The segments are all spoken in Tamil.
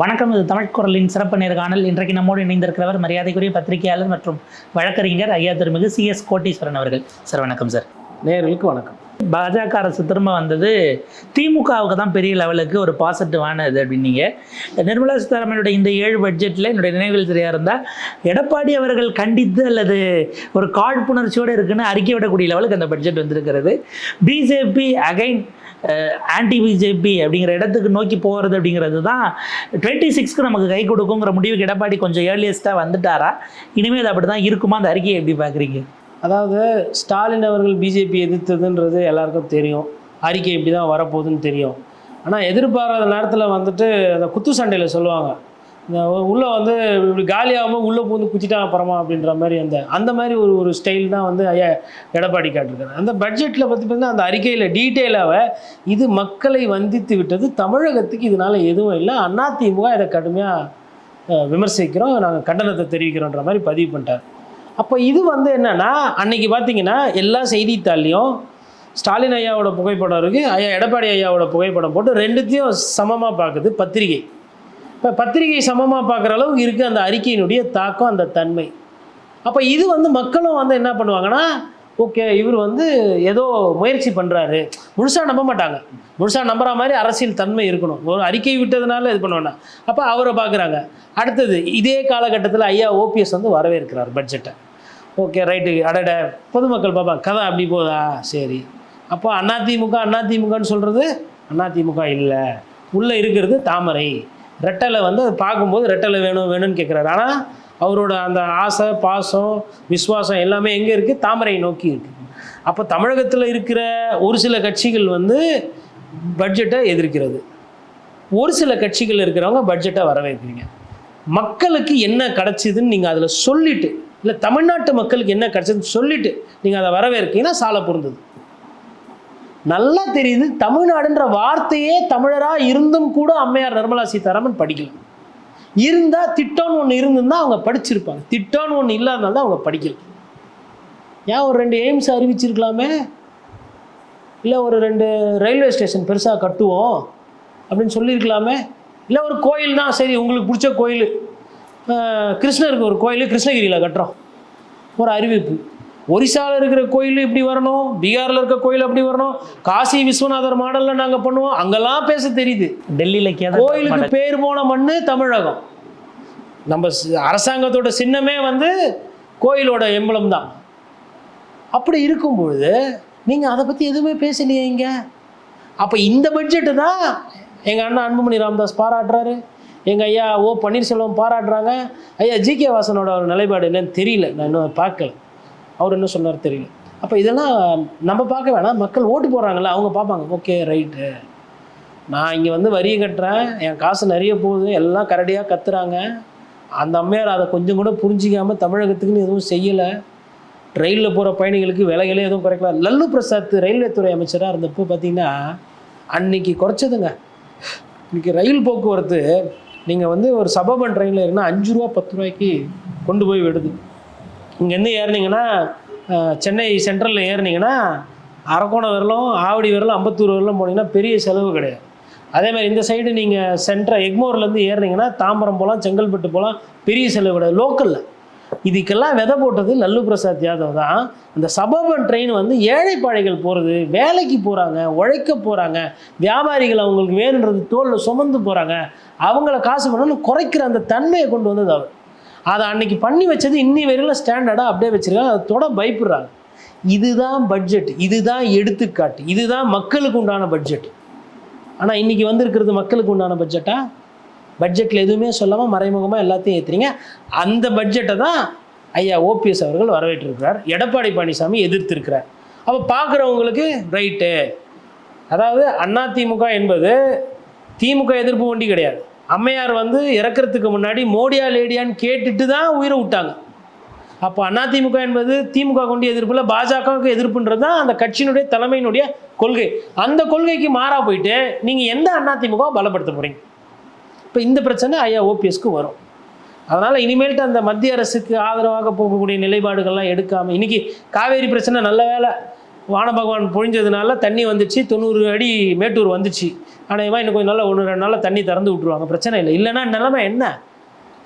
வணக்கம் இது தமிழ் குரலின் சிறப்பு நேர்காணல் இன்றைக்கு நம்மோடு இணைந்திருக்கிறவர் மரியாதைக்குரிய பத்திரிகையாளர் மற்றும் வழக்கறிஞர் ஐயா திருமிகு சி எஸ் கோட்டீஸ்வரன் அவர்கள். சார் வணக்கம் சார். நேர்களுக்கு வணக்கம். பாஜக அரசு திரும்ப வந்தது திமுகவுக்கு தான் பெரிய லெவலுக்கு ஒரு பாசிட்டிவான இது அப்படின்னீங்க. நிர்மலா சீதாராமனுடைய இந்த ஏழு பட்ஜெட்டில் என்னுடைய நினைவில் சரியாக இருந்தால் எடப்பாடி அவர்கள் கண்டித்து அல்லது ஒரு காழ்ப்புணர்ச்சியோடு இருக்குன்னு அறிக்கை விடக்கூடிய லெவலுக்கு அந்த பட்ஜெட் வந்திருக்கிறது. பிஜேபி அகைன் ஆன்டி பிஜேபி அப்படிங்கிற இடத்துக்கு நோக்கி போகிறது அப்படிங்கிறது தான் டுவெண்ட்டி சிக்ஸ்க்கு நமக்கு கை கொடுக்குங்கிற முடிவுக்கு எடப்பாடி கொஞ்சம் ஏர்லியஸ்ட்டாக வந்துட்டாரா? இனிமேல் அப்படி தான் இருக்குமா? அந்த அறிக்கையை எப்படி பார்க்குறீங்க? அதாவது ஸ்டாலின் அவர்கள் பிஜேபி எதிர்த்ததுன்றது எல்லாருக்கும் தெரியும். அறிக்கை இப்படி தான் வரப்போகுதுன்னு தெரியும். ஆனால் எதிர்பாராத நேரத்தில் வந்துட்டு அந்த குத்து சண்டையில் சொல்லுவாங்க. இந்த உள்ளே வந்து இப்படி காலியாகாமல் உள்ளே பூந்து குச்சிட்டா அப்புறமா அப்படின்ற மாதிரி அந்த அந்த மாதிரி ஒரு ஒரு ஸ்டைல் தான் வந்து ஐயா எடப்பாடி காட்டிருக்காரு அந்த பட்ஜெட்டில் பற்றி பார்த்தீங்கன்னா அந்த அறிக்கையில் டீட்டெயிலாக இது மக்களை வந்தித்து விட்டது. தமிழகத்துக்கு இதனால் எதுவும் இல்லை. அதிமுக இதை கடுமையாக விமர்சிக்கிறோம். நாங்கள் கண்டனத்தை தெரிவிக்கிறோன்ற மாதிரி பதிவு பண்ணிட்டார். அப்போ இது வந்து என்னன்னா அன்னைக்கு பார்த்தீங்கன்னா எல்லா செய்தித்தாள்லையும் ஸ்டாலின் ஐயாவோட புகைப்படம் இருக்குது ஐயா எடப்பாடி ஐயாவோட புகைப்படம் போட்டு ரெண்டுத்தையும் சமமாக பார்க்குது பத்திரிகை. இப்போ பத்திரிகை சமமாக பார்க்குற அளவுக்கு இருக்குது அந்த அறிக்கையினுடைய தாக்கம் அந்த தன்மை. அப்போ இது வந்து மக்களும் வந்து என்ன பண்ணுவாங்கன்னா ஓகே இவர் வந்து ஏதோ முயற்சி பண்ணுறாரு முழுசாக நம்ப மாட்டாங்க. முழுசாக நம்புற மாதிரி அரசியல் தன்மை இருக்கணும். ஒரு அறிக்கை விட்டதுனால இது பண்ண வேண்டாம் அப்போ அவரை பார்க்குறாங்க அடுத்தது இதே காலகட்டத்தில் ஐயா ஓபிஎஸ் வந்து வரவேற்கிறார் பட்ஜெட்டை ஓகே ரைட்டு அடட பொதுமக்கள் பார்ப்பாங்க கதை அப்படி போதா? சரி. அப்போ அதிமுக அதிமுகன்னு சொல்கிறது அதிமுக இல்லை. உள்ளே இருக்கிறது தாமரை. ரெட்டலை வந்து பார்க்கும்போது ரெட்டலை வேணும் வேணும்னு கேட்குறாரு ஆனால் அவரோட அந்த ஆசை பாசம் விஸ்வாசம் எல்லாமே எங்கே இருக்குது தாமரை நோக்கி இருக்குது அப்போ தமிழகத்தில் இருக்கிற ஒரு சில கட்சிகள் வந்து பட்ஜெட்டை எதிர்க்கிறது. ஒரு சில கட்சிகள் இருக்கிறவங்க பட்ஜெட்டை வரவேற்கிறீங்க மக்களுக்கு என்ன கிடச்சிதுன்னு நீங்கள் அதில் சொல்லிட்டு இல்லை தமிழ்நாட்டு மக்களுக்கு என்ன கிடச்சதுன்னு சொல்லிட்டு நீங்கள் அதை வரவேற்கீங்கன்னா சாலை பொருந்தது. நல்லா தெரியுது தமிழ்நாடுன்ற வார்த்தையே தமிழராக இருந்தும் கூட அம்மையார் நிர்மலா சீதாராமன் படிக்கல. இருந்தால் திட்டம்னு ஒன்று இருந்திருந்தால் அவங்க படிச்சிருப்பாங்க. திட்டம்னு ஒன்று இல்லாதனால தான் அவங்க படிக்கல. ஏன் ஒரு ரெண்டு எய்ம்ஸ் அறிவிச்சிருக்கலாமே? இல்லை ஒரு ரெண்டு ரயில்வே ஸ்டேஷன் பெருசாக கட்டுவோம் அப்படின்னு சொல்லியிருக்கலாமே? இல்லை ஒரு கோயில் தான் சரி உங்களுக்கு பிடிச்ச கோயில். கிருஷ்ணருக்கு ஒரு கோயில் கிருஷ்ணகிரியில் கட்டுறோம். ஒரு அறிவிப்பு. ஒரிசாவில் இருக்கிற கோயில் இப்படி வரணும் பீகாரில் இருக்க கோயில் அப்படி வரணும் காசி விஸ்வநாதர் மாடலில் நாங்கள் பண்ணுவோம் அங்கெல்லாம் பேச தெரியுது. டெல்லியில் கோயிலுக்கு பேர் போன மண்ணு தமிழகம். நம்ம அரசாங்கத்தோட சின்னமே வந்து கோயிலோட எம்பளம் தான். அப்படி இருக்கும்பொழுது நீங்கள் அதை பற்றி எதுவுமே பேசலையே இங்க? அப்போ இந்த பட்ஜெட்டு தான் எங்கள் அண்ணன் அன்புமணி ராமதாஸ் பாராட்டுறாரு. எங்கள் ஐயா ஓ பன்னீர்செல்வம் பாராட்டுறாங்க. ஐயா ஜி கே வாசனோட ஒரு நிலைப்பாடு என்னன்னு தெரியல நான் இன்னும் பார்க்கல. அவர் என்ன சொன்னார் தெரியல. அப்போ இதெல்லாம் நம்ம பார்க்க வேணாம். மக்கள் ஓட்டு போடுறாங்கல்ல அவங்க பார்ப்பாங்க. Okay right. நான் இங்கே வந்து வரியை கட்டுறேன். என் காசு நிறைய போகுது. எல்லாம் கரடியாக கத்துறாங்க. அந்த அம்மையார் அதை கொஞ்சம் கூட புரிஞ்சிக்காமல் தமிழகத்துக்குன்னு எதுவும் செய்யலை. ரயிலில் போகிற பயணிகளுக்கு விலைகளே எதுவும் குறைக்கல. லல்லு பிரசாத் ரயில்வே துறை அமைச்சராக இருந்தப்போ பார்த்தீங்கன்னா அன்னைக்கு குறைச்சதுங்க. இன்றைக்கி ரயில் போக்குவரத்து நீங்கள் வந்து ஒரு சபபன் ட்ரெயினில் இருக்குன்னா அஞ்சு ரூபா பத்து ரூபாய்க்கு கொண்டு போய் விடுது. இங்கேருந்து ஏறுனீங்கன்னா சென்னை சென்ட்ரலில் ஏறுனீங்கன்னா அரக்கோணம் விரலும் ஆவடி விரலும் அம்பத்தூர் வரலும் போனீங்கன்னா பெரிய செலவு கிடையாது. அதே மாதிரி இந்த சைடு நீங்கள் சென்ட்ரல் எக்மோர்லேருந்து ஏறுனீங்கன்னா தாம்பரம் போகலாம் செங்கல்பட்டு போகலாம் பெரிய செலவு கிடையாது. லோக்கலில் இதுக்கெல்லாம் விதை போட்டது லல்லு பிரசாத் யாதவ் தான். அந்த சபர்பன் ட்ரெயின் வந்து ஏழைப்பாழைகள் போகிறது வேலைக்கு போகிறாங்க உழைக்க போகிறாங்க வியாபாரிகள் அவங்களுக்கு வேணுன்றது தோலில் சுமந்து போகிறாங்க அவங்கள காசு பண்ணணும் குறைக்கிற அந்த தன்மையை கொண்டு வந்தது அவர். அதை அன்னைக்கு பண்ணி வச்சது இன்னி வரையிலும் ஸ்டாண்டர்டாக அப்படியே வச்சுருக்காங்க. அதை தொட பயப்படுறாங்க. இதுதான் பட்ஜெட் இதுதான் எடுத்துக்காட்டு இதுதான் மக்களுக்கு உண்டான பட்ஜெட் ஆனால் இன்னைக்கு வந்திருக்கிறது மக்களுக்கு உண்டான பட்ஜெட்டா பட்ஜெட்டில் எதுவுமே சொல்லாமல் மறைமுகமாக எல்லாத்தையும் ஏற்றுறீங்க அந்த பட்ஜெட்டை தான் ஐயா ஓபிஎஸ் அவர்கள் வரவேற்றிருக்கிறார். எடப்பாடி பழனிசாமி எதிர்த்திருக்கிறார். அப்போ பார்க்குறவங்களுக்கு ரைட்டு அதாவது அதிமுக என்பது திமுக எதிர்ப்பு வண்டி கிடையாது. அம்மையார் வந்து இறக்கறதுக்கு முன்னாடி மோடியா லேடியான்னு கேட்டுட்டு தான் உயிரை விட்டாங்க. அப்போ அதிமுக என்பது திமுக கொண்டு எதிர்ப்பில் பாஜகவுக்கு எதிர்ப்புன்றது தான் அந்த கட்சியினுடைய தலைமையினுடைய கொள்கை. அந்த கொள்கைக்கு மாறா போயிட்டு நீங்கள் எந்த அதிமுக பலப்படுத்த போகிறீங்க இப்போ இந்த பிரச்சனை ஐயா ஓபிஎஸ்க்கு வரும். அதனால் இனிமேல்ட்டு அந்த மத்திய அரசுக்கு ஆதரவாக போகக்கூடிய நிலைப்பாடுகள்லாம் எடுக்காமல் இன்றைக்கி காவேரி பிரச்சனை நல்ல வேலை. வான பகவான் பொழிஞ்சதுனால தண்ணி வந்துச்சு. தொண்ணூறு அடி மேட்டூர் வந்துச்சு. ஆனால் இன்னும் கொஞ்சம் நாள் ஒன்று ரெண்டு நாளில் தண்ணி திறந்து விட்ருவாங்க பிரச்சனை இல்லை. இல்லைன்னா நிலமை என்ன?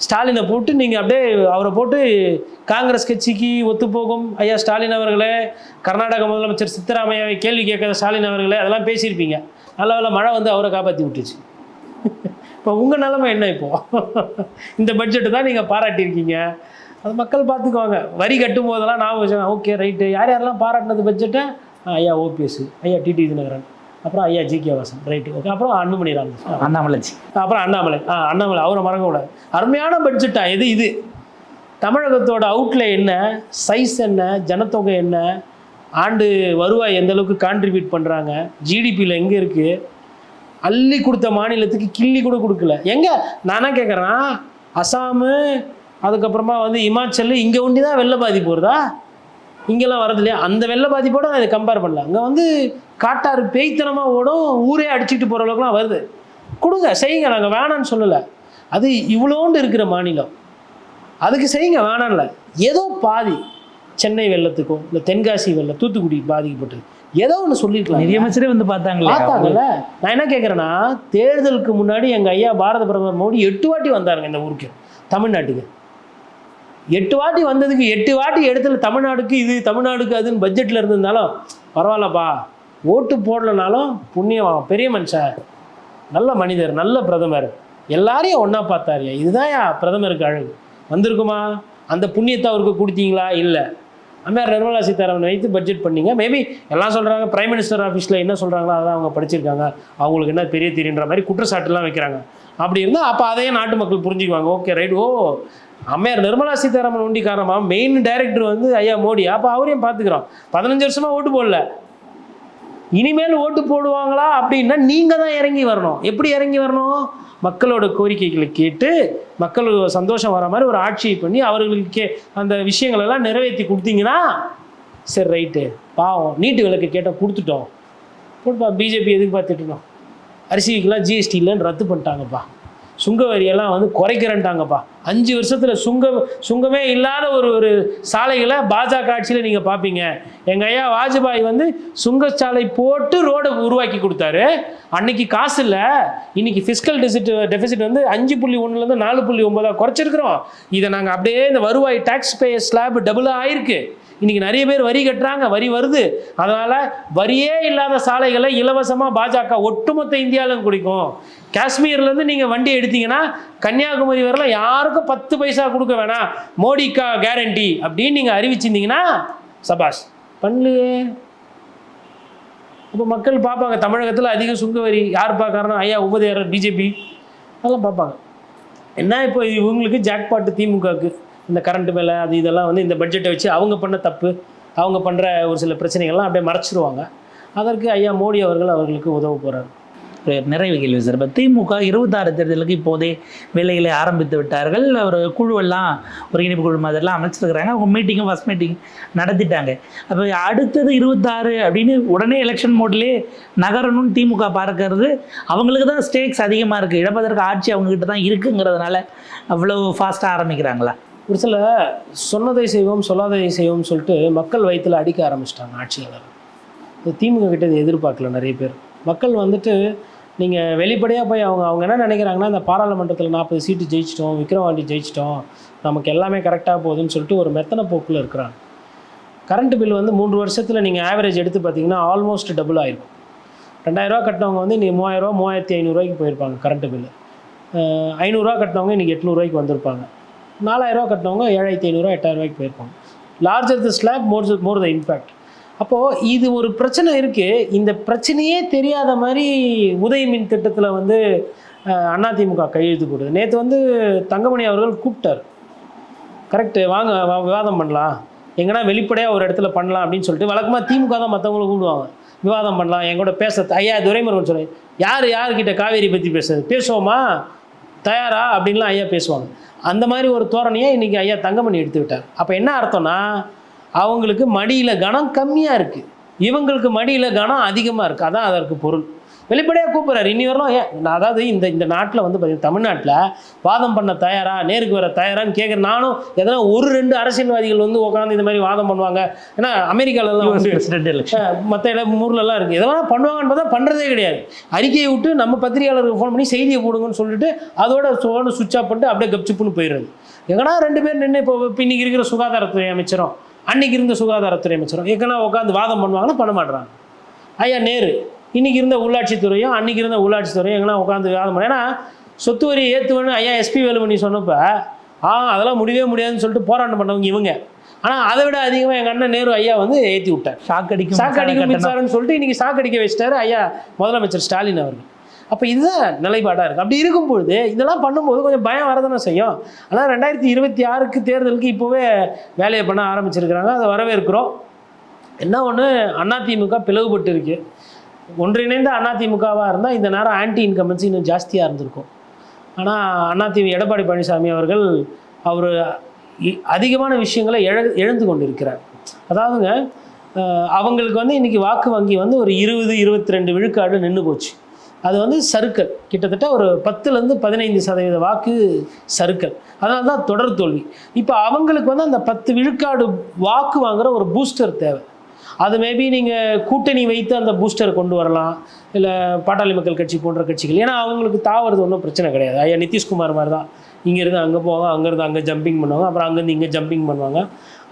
ஸ்டாலினை போட்டு நீங்கள் அப்படியே அவரை போட்டு காங்கிரஸ் கட்சிக்கு ஒத்துப்போகும் ஐயா ஸ்டாலின் அவர்களே கர்நாடக முதலமைச்சர் சித்தராமையாவை கேள்வி கேட்காத ஸ்டாலின் அவர்களே அதெல்லாம் பேசியிருப்பீங்க. நல்ல வேலை மழை வந்து அவரை காப்பாற்றி விட்டுச்சு. இப்போ உங்கள் நிலமை என்ன இப்போது இந்த பட்ஜெட்டு தான் நீங்கள் பாராட்டியிருக்கீங்க. அது மக்கள் பார்த்துக்குவாங்க. வரி கட்டும் போதெல்லாம் நான் வச்சேன் ஓகே ரைட்டு. யார் யாரெல்லாம் பாராட்டினது பட்ஜெட்டை? ஐயா ஓபிஎஸ் ஐயா டிடி தினகரன். அப்புறம் ஐயா G K Vasan. Right okay. அப்புறம் அன்புமணி ராமதாஸ். அண்ணாமலைச்சி அப்புறம் அண்ணாமலை. ஆ அண்ணாமலை. அவரை மறக்கக்கூடாது. அருமையான பட்ஜெட்டா? எது இது? தமிழகத்தோட அவுட்ல என்ன? சைஸ் என்ன? ஜனத்தொகை என்ன? ஆண்டு வருவாய் எந்த அளவுக்கு கான்ட்ரிபியூட் பண்ணுறாங்க ஜிடிபியில் எங்கே இருக்குது அள்ளி கொடுத்த மாநிலத்துக்கு கிள்ளி கூட கொடுக்கல. எங்கே? நானா கேட்குறேன் அசாமு அதுக்கப்புறமா வந்து இமாச்சல் இங்கே ஒண்டி தான் வெள்ள பாதிப்பு வருதா? இங்கெல்லாம் வரது இல்லையா? அந்த வெள்ள பாதிப்போட நான் இதை கம்பேர் பண்ணல. அங்கே வந்து காட்டாறு பேய்த்தனமாக ஓடும் ஊரே அடிச்சுட்டு போகிற அளவுக்குலாம் வருது. கொடுங்க செய்யுங்க. நாங்கள் வேணான்னு சொல்லலை. அது இவ்வளோண்டு இருக்கிற மாநிலம். அதுக்கு செய்யுங்க வேணாம்ல ஏதோ பாதி சென்னை வெள்ளத்துக்கும் இல்லை தென்காசி வெள்ளம் தூத்துக்குடி பாதிக்கப்பட்டது. ஏதோ ஒன்று சொல்லியிருக்கலாம் நிதியமைச்சரே வந்து பார்த்தாங்களே. பார்த்தாங்கல்ல? நான் என்ன கேட்குறேன்னா தேர்தலுக்கு முன்னாடி எங்கள் ஐயா பாரத பிரதமர் மோடி எட்டு வாட்டி வந்தாருங்க இந்த ஊருக்கு. தமிழ்நாட்டுக்கு. எட்டு வாட்டி வந்ததுக்கு எட்டு வாட்டி இடத்துல தமிழ்நாடுக்கு இது தமிழ்நாடுக்கு அதுன்னு பட்ஜெட்டில் இருந்திருந்தாலும் பரவாயில்லப்பா. ஓட்டு போடலனாலும் புண்ணியம் பெரிய மனுஷன். நல்ல மனிதர் நல்ல பிரதமர். எல்லாரையும் ஒன்றா பார்த்தாரியா? இதுதான் பிரதமருக்கு அழகு. வந்திருக்குமா? அந்த புண்ணியத்தை அவருக்கு கொடுத்தீங்களா? இல்லை. அம்மையார் நிர்மலா சீதாராமன் வைத்து பட்ஜெட் பண்ணிங்க. மேபி எல்லாம் சொல்கிறாங்க பிரைம் மினிஸ்டர் ஆஃபீஸில் என்ன சொல்கிறாங்களோ அதான் அவங்க படிச்சிருக்காங்க. அவங்களுக்கு என்ன பெரிய தெரியுன்ற மாதிரி குற்றச்சாட்டுலாம் வைக்கிறாங்க. அப்படி இருந்தால் அப்போ அதையும் நாட்டு மக்கள் புரிஞ்சுக்குவாங்க. ஓகே ரைட் ஓ அம்மையார் நிர்மலா சீதாராமன் ஒண்டி காரணமாக மெயின் டைரக்டர் வந்து ஐயா மோடி. அப்போ அவரையும் பார்த்துக்கிறோம். பதினஞ்சு வருஷமாக ஓட்டு போடல. இனிமேல் ஓட்டு போடுவாங்களா அப்படின்னா நீங்கள் தான் இறங்கி வரணும். எப்படி இறங்கி வரணும்? மக்களோட கோரிக்கைகளை கேட்டு மக்கள் சந்தோஷம் வர மாதிரி ஒரு ஆட்சியை பண்ணி அவர்களுக்கு கே அந்த விஷயங்களெல்லாம் நிறைவேற்றி கொடுத்தீங்கன்னா சரி ரைட்டு. பாவம். நீட்டு விளக்கு கேட்டால் கொடுத்துட்டோம். போட்டுப்பா பிஜேபி எதுக்கு பார்த்துட்டுனோம் அரிசிக்கெலாம் ஜிஎஸ்டி இல்லைன்னு ரத்து பண்ணிட்டாங்கப்பா. சுங்க வரியெல்லாம் வந்து குறைக்கிறேன்ட்டாங்கப்பா. அஞ்சு வருஷத்தில் சுங்க சுங்கமே இல்லாத ஒரு ஒரு சாலைகளை பாஜக ஆட்சியில் நீங்கள் பார்ப்பீங்க எங்கள் ஐயா வாஜ்பாய் வந்து சுங்கச்சாலை போட்டு ரோடை உருவாக்கி கொடுத்தாரு. அன்னைக்கு காசு இல்லை. இன்னைக்கு ஃபிஸ்கல் டெசிட் டெபிசிட் வந்து அஞ்சு புள்ளி ஒன்றுலேருந்து நாலு புள்ளி ஒன்பதாக குறைச்சிருக்கிறோம். இதை நாங்கள் அப்படியே இந்த வருவாய் டேக்ஸ் பே ஸ்லாப் டபுளாக ஆயிருக்கு. இன்னைக்கு நிறைய பேர் வரி கட்டுறாங்க வரி வருது. அதனால வரியே இல்லாத சாலைகளை இலவசமாக பாஜக ஒட்டுமொத்த இந்தியாவிலும் குடிக்கும். காஷ்மீர்லேருந்து நீங்கள் வண்டி எடுத்தீங்கன்னா கன்னியாகுமரி வரலாம் யாருக்கும் பத்து பைசா கொடுக்க வேணாம். மோடிக்கா கேரண்டி அப்படின்னு நீங்கள் அறிவிச்சிருந்தீங்கன்னா சபாஷ் பண்ணலையே. இப்போ மக்கள் பார்ப்பாங்க தமிழகத்தில் அதிக சுங்க வரி யார் பார்க்கறனா ஐயா உபதேரர் பிஜேபி. அதெல்லாம் பார்ப்பாங்க. என்ன இப்போ இவங்களுக்கு ஜாக்பாட்டு திமுகவுக்கு? இந்த கரண்ட் மேலே அது இதெல்லாம் வந்து இந்த பட்ஜெட்டை வச்சு அவங்க பண்ண தப்பு அவங்க பண்ணுற ஒரு சில பிரச்சனைகள்லாம் அப்படியே மறைச்சிருவாங்க. அதற்கு ஐயா மோடி அவர்கள் அவர்களுக்கு உதவ போகிறார் நிறைவு கேள்வி சார். இப்போ திமுக இருபத்தாறு தேர்தலுக்கு இப்போதே வேலைகளை ஆரம்பித்து விட்டார்கள். ஒரு குழுவெல்லாம் ஒருங்கிணைப்பு குழு மாதிரிலாம் அமைச்சிருக்கிறாங்க. அவங்க மீட்டிங்கும் ஃபஸ்ட் மீட்டிங் நடத்திட்டாங்க. அப்போ அடுத்தது இருபத்தாறு அப்படின்னு உடனே எலெக்ஷன் மோட்லேயே நகரணும்னு திமுக பார்க்கறது அவங்களுக்கு தான் ஸ்டேக்ஸ் அதிகமாக இருக்குது இடப்பதற்கு ஆட்சி அவங்கக்கிட்ட தான் இருக்குங்கிறதுனால அவ்வளோ ஃபாஸ்ட்டாக ஆரம்பிக்கிறாங்களா? ஒரு சில சொன்னதை செய்வோம் சொல்லாததை செய்வோம்னு சொல்லிட்டு மக்கள் வயிற்றில் அடிக்க ஆரம்பிச்சிட்டாங்க ஆட்சியாளர் இந்த திமுக கிட்ட இதை எதிர்பார்க்கல நிறைய பேர். மக்கள் வந்துட்டு நீங்கள் வெளிப்படையாக போய் அவங்க அவங்க என்ன நினைக்கிறாங்கன்னா இந்த பாராளுமன்றத்தில் நாற்பது சீட்டு ஜெயிச்சிட்டோம் விக்ரவாண்டி ஜெயிச்சிட்டோம் நமக்கு எல்லாமே கரெக்டாக போகுதுன்னு சொல்லிட்டு ஒரு மெத்தனை போக்கில் இருக்கிறாங்க. கரண்ட் பில் வந்து மூன்று வருஷத்தில் நீங்கள் ஆவரேஜ் எடுத்து பார்த்தீங்கன்னா ஆல்மோஸ்ட் டபுள் ஆயிருக்கும் ரெண்டாயிரரூவா கட்டினவங்க வந்து இன்றைக்கி மூவாயிரரூவா மூவாயிரத்தி ஐநூறுரூவாய்க்கு போயிருப்பாங்க கரண்ட் பில்லு ஐநூறுரூவா கட்டினவங்க இன்றைக்கி எட்நூறுரூவாய்க்கு வந்திருப்பாங்க. நாலாயிரரூவா கட்டினவங்க ஏழாயிரத்தி ஐநூறுரூவா எட்டாயிரரூவாய்க்கு போயிருப்பாங்க. Larger the slab more more the impact அப்போது இது ஒரு பிரச்சனை இருக்குது இந்த பிரச்சனையே தெரியாத மாதிரி உதய மின் திட்டத்தில் வந்து அதிமுக கையெழுத்து போடுது. நேற்று வந்து தங்கமணி அவர்கள் கூப்பிட்டார். கரெக்டு வாங்க விவாதம் பண்ணலாம். எங்கன்னா வெளிப்படையாக ஒரு இடத்துல பண்ணலாம் அப்படின்னு சொல்லிட்டு வழக்கமாக திமுக தான் மற்றவங்களும் கூப்பிடுவாங்க. விவாதம் பண்ணலாம். என் கூட பேச ஐயா துரைமுருகன் சொல்லி யார் யார்கிட்ட காவேரி பற்றி பேசுறது? பேசுவோமா? தயாரா அப்படின்லாம் ஐயா பேசுவாங்க. அந்த மாதிரி ஒரு தோரணையை இன்றைக்கி ஐயா தங்கமணி எடுத்து விட்டார். அப்போ என்ன அர்த்தம்னா அவங்களுக்கு மடியில் கனம் கம்மியாக இருக்குது இவங்களுக்கு மடியில் கனம் அதிகமாக இருக்குது அதான் அதற்கு பொருள். வெளிப்படையாக கூப்பிட்றாரு. இனி வரலாம். ஏன்? அதாவது இந்த இந்த நாட்டில் வந்து பார்த்தீங்கன்னா தமிழ்நாட்டில் வாதம் பண்ண தயாரா நேருக்கு வர தயாரான்னு கேட்குற நானும் எதனா ஒரு ரெண்டு அரசியல்வாதிகள் வந்து உட்காந்து இந்த மாதிரி வாதம் பண்ணுவாங்க. ஏன்னா எலெக்ஷன் மற்ற இடம் ஊர்லலாம் இருக்குது எதனா பண்ணுவாங்கன்னு பார்த்தா பண்ணுறதே கிடையாது. அறிக்கையை விட்டு நம்ம பத்திரிகையாளருக்கு ஃபோன் பண்ணி செய்தியை போடுங்கன்னு சொல்லிட்டு அதோட ஃபோனை சுவிட்ச் ஆஃப் பண்ணிட்டு அப்படியே கப்சிப்புன்னு போயிடுறது. எங்கன்னா ரெண்டு பேர் நின்று இப்போ இன்னைக்கு இருக்கிற சுகாதாரத்துறை அமைச்சரும் அன்னைக்கு இருந்த சுகாதாரத்துறை அமைச்சரும் எங்கன்னா உட்காந்து வாதம் பண்ணுவாங்கன்னா பண்ண மாட்றாங்க. ஐயா நேரு இன்னைக்கு இருந்த உள்ளாட்சித்துறையும் அன்னைக்கு இருந்த உள்ளாட்சித்துறையும் எங்கன்னா உட்காந்து வாதம் பண்ண ஏன்னா சொத்து வரி ஏற்றுவேன்னு ஐயா எஸ்பி வேலுமணி சொன்னப்ப ஆ அதெல்லாம் முடியவே முடியாதுன்னு சொல்லிட்டு போராட்டம் பண்ணவங்க இவங்க. ஆனால் அதை விட அதிகமாக எங்கள் அண்ணன் நேரு ஐயா வந்து ஏற்றி விட்டார். சாக்கடிக்கும் கட்டணம். மின்சாரம்னு சொல்லிட்டு இன்னைக்கு சாக்கடிக்க வச்சிட்டாரு ஐயா முதலமைச்சர் ஸ்டாலின் அவர்கள். அப்போ இதுதான் நிலைப்பாடாக இருக்குது அப்படி இருக்கும் பொழுது இதெல்லாம் பண்ணும்போது கொஞ்சம் பயம் வரதானே செய்யும். ஆனால் ரெண்டாயிரத்தி இருபத்தி ஆறுக்கு தேர்தலுக்கு இப்போவே வேலையை பண்ண ஆரம்பிச்சிருக்கிறாங்க. அதை வரவேற்கிறோம். என்ன ஒன்று அதிமுக பிளவுபட்டு இருக்கு. ஒன்றிணைந்த அதிமுகவாக இருந்தால் இந்த நேரம் ஆன்டி இன்கம்பன்சி இன்னும் ஜாஸ்தியாக இருந்திருக்கும். ஆனால் அதிமுக எடப்பாடி பழனிசாமி அவர்கள் அவர் அதிகமான விஷயங்களை இழ எழுந்து கொண்டிருக்கிறார். அதாவதுங்க அவங்களுக்கு வந்து இன்றைக்கி வாக்கு வங்கி வந்து ஒரு இருபது இருபத்தி ரெண்டு விழுக்காடு நின்று போச்சு. அது வந்து சறுக்கல். கிட்டத்தட்ட ஒரு பத்துலேருந்து பதினைந்து சதவீத வாக்கு சறுக்கல். அதனால தான் தொடர் தோல்வி. இப்போ அவங்களுக்கு வந்து அந்த பத்து விழுக்காடு வாக்கு வாங்குகிற ஒரு பூஸ்டர் தேவை. அது மேபி நீங்கள் கூட்டணி வைத்து அந்த பூஸ்டர் கொண்டு வரலாம். இல்லை பாட்டாளி மக்கள் கட்சி போன்ற கட்சிகள். ஏன்னா அவங்களுக்கு தாவறது ஒன்றும் பிரச்சனை கிடையாது. ஐயா நிதிஷ்குமார் மாதிரி தான் இங்கேருந்து அங்கே போவாங்க அங்கேருந்து அங்கே ஜம்பிங் பண்ணுவாங்க அப்புறம் அங்கேருந்து இங்கே ஜம்பிங் பண்ணுவாங்க.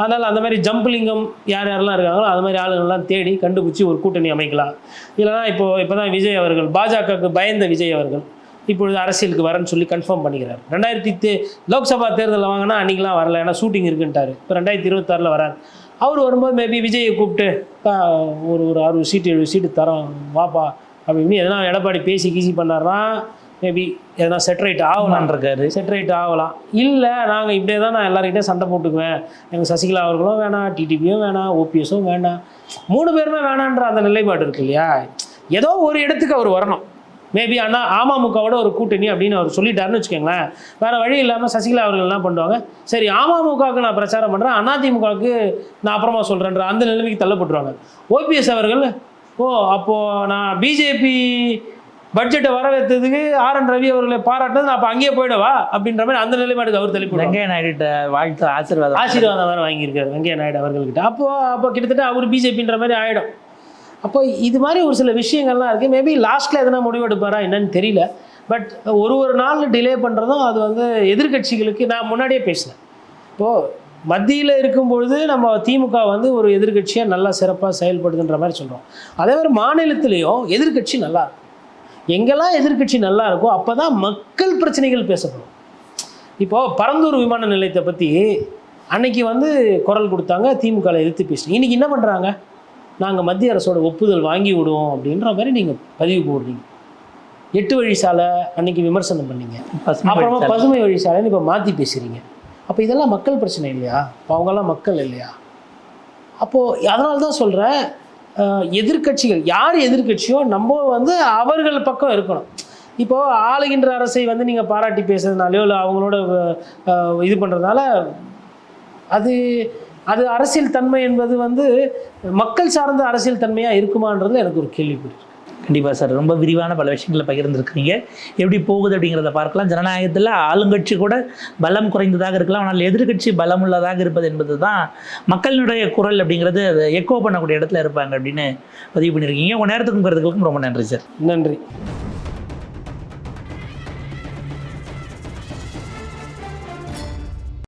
அதனால் அந்த மாதிரி ஜம்ப்லிங்கம் யார் யாரெல்லாம் இருக்காங்களோ அது மாதிரி ஆளுங்கள்லாம் தேடி கண்டுபிடிச்சி ஒரு கூட்டணி அமைக்கலாம். இல்லைனா இப்போது இப்போ தான் விஜய் அவர்கள் பாஜகவுக்கு பயந்த விஜய் அவர்கள் இப்பொழுது அரசியலுக்கு வரேன்னு சொல்லி கன்ஃபார்ம் பண்ணிக்கிறார். ரெண்டாயிரத்தி தே லோக்சபா தேர்தலில் வாங்கினா அன்றைக்கெலாம் வரல. ஏன்னா ஷூட்டிங் இருக்குன்ட்டார். இப்போ ரெண்டாயிரத்தி இருபத்தாறில் வரார். அவர் வரும்போது மேபி விஜயை கூப்பிட்டு "பா, ஒரு ஒரு அறுபது சீட்டு எழுபது சீட்டு தரோம் வாப்பா அப்படின்னு எதனா எடப்பாடி பேசி கீசி பண்ணாருன்னா மேபி எதனா செட்ரைட் ஆகலாம். இருக்காரு செட்ரைட் ஆகலாம். இல்லை நாங்கள் இப்படியே தான் நான் எல்லாருக்கிட்டே சண்டை போட்டுக்குவேன். எனக்கு சசிகலா அவர்களும் வேணாம் டிடிபியும் வேணாம் ஓபிஎஸும் வேண்டாம் மூணு பேருமே வேணான்ற அந்த நிலைப்பாடு இருக்கு இல்லையா? ஏதோ ஒரு இடத்துக்கு அவர் வரணும். மேபி அண்ணா அமமுகவோட ஒரு கூட்டணி அப்படின்னு அவர் சொல்லிட்டாருன்னு வச்சுக்கோங்களேன். வேறு வழி இல்லாமல் சசிகலா அவர்கள் என்ன பண்ணுவாங்க? சரி அமமுகவுக்கு நான் பிரச்சாரம் பண்ணுறேன் அதிமுகவுக்கு நான் அப்புறமா சொல்கிறேன்ற அந்த நிலைமைக்கு தள்ளப்பட்டுருவாங்க. ஓபிஎஸ் அவர்கள் ஓ அப்போது நான் பிஜேபி பட்ஜெட்டை வரவேற்றதுக்கு ஆர் என் ரவி அவர்களை பாராட்டினது நான் அப்போ அங்கேயே போயிடவா? அப்படின்ற மாதிரி அந்த நிலைப்பாடுக்கு அவர் தள்ளி வெங்கைய நாயுடு வாழ்த்து ஆசீர்வாதம். ஆசீர்வாதம் வேறு வாங்கியிருக்காரு வெங்கையா நாயுடு அவர்கள்கிட்ட. அப்போ அப்போ கிட்டத்தட்ட அவர் பிஜேபின்ற மாதிரி ஆகிடும் அப்போ இது மாதிரி ஒரு சில விஷயங்கள்லாம் இருக்குது மேபி லாஸ்ட்டில் எதனா முடிவெடுப்பாரா என்னன்னு தெரியல. பட் ஒரு ஒரு நாள் டிலே பண்ணுறதும் அது வந்து எதிர்க்கட்சிகளுக்கு நான் முன்னாடியே பேசினேன். இப்போது மத்தியில் இருக்கும்பொழுது நம்ம திமுக வந்து ஒரு எதிர்க்கட்சியாக நல்லா சிறப்பாக செயல்படுதுன்ற மாதிரி சொல்கிறோம் அதே மாதிரி மாநிலத்திலையும் எதிர்க்கட்சி நல்லா இருக்கும். எங்கெல்லாம் எதிர்க்கட்சி நல்லா இருக்கோ அப்போ தான் மக்கள் பிரச்சனைகள் பேசப்படும். இப்போது பரந்தூர் விமான நிலையத்தை பற்றி அன்னைக்கு வந்து குரல் கொடுத்தாங்க திமுகவில் எதிர்த்து பேசினீங்க இன்றைக்கி என்ன பண்ணுறாங்க நாங்கள் மத்திய அரசோட ஒப்புதல் வாங்கி விடுவோம் அப்படின்ற மாதிரி நீங்கள் பதிவு போடுறீங்க. எட்டு வழி சாலை அன்னைக்கு விமர்சனம் பண்ணீங்க. அப்புறமா. பசுமை வழி சாலைன்னு இப்போ மாற்றி பேசுகிறீங்க அப்போ இதெல்லாம் மக்கள் பிரச்சனை இல்லையா? அவங்கெல்லாம் மக்கள் இல்லையா? அப்போது அதனால தான் சொல்கிறேன் எதிர்க்கட்சிகள் யார் எதிர்க்கட்சியோ நம்ம வந்து அவர்கள் பக்கம் இருக்கணும். இப்போது ஆளுகின்ற அரசை வந்து நீங்கள் பாராட்டி பேசுறதுனாலையோ இல்லை அவங்களோட இது பண்ணுறதுனால அது அது அரசியல் தன்மை என்பது வந்து மக்கள் சார்ந்த அரசியல் தன்மையாக இருக்குமான்றது எனக்கு ஒரு கேள்விக்குறி கண்டிப்பாக சார். ரொம்ப விரிவான பல விஷயங்களை பகிர்ந்துருக்கிறீங்க. எப்படி போகுது அப்படிங்கிறத பார்க்கலாம். ஜனநாயகத்தில் ஆளுங்கட்சி கூட பலம் குறைந்ததாக இருக்கலாம். ஆனால் எதிர்க்கட்சி பலம் உள்ளதாக இருப்பது என்பது தான் மக்களினுடைய குரல் அப்படிங்கிறது அதை எக்கோ பண்ணக்கூடிய இடத்துல இருப்பாங்க அப்படின்னு பதிவு பண்ணியிருக்கீங்க. உங்கள் நேரத்துக்கும் கருத்துக்களுக்கும் ரொம்ப நன்றி சார். நன்றி.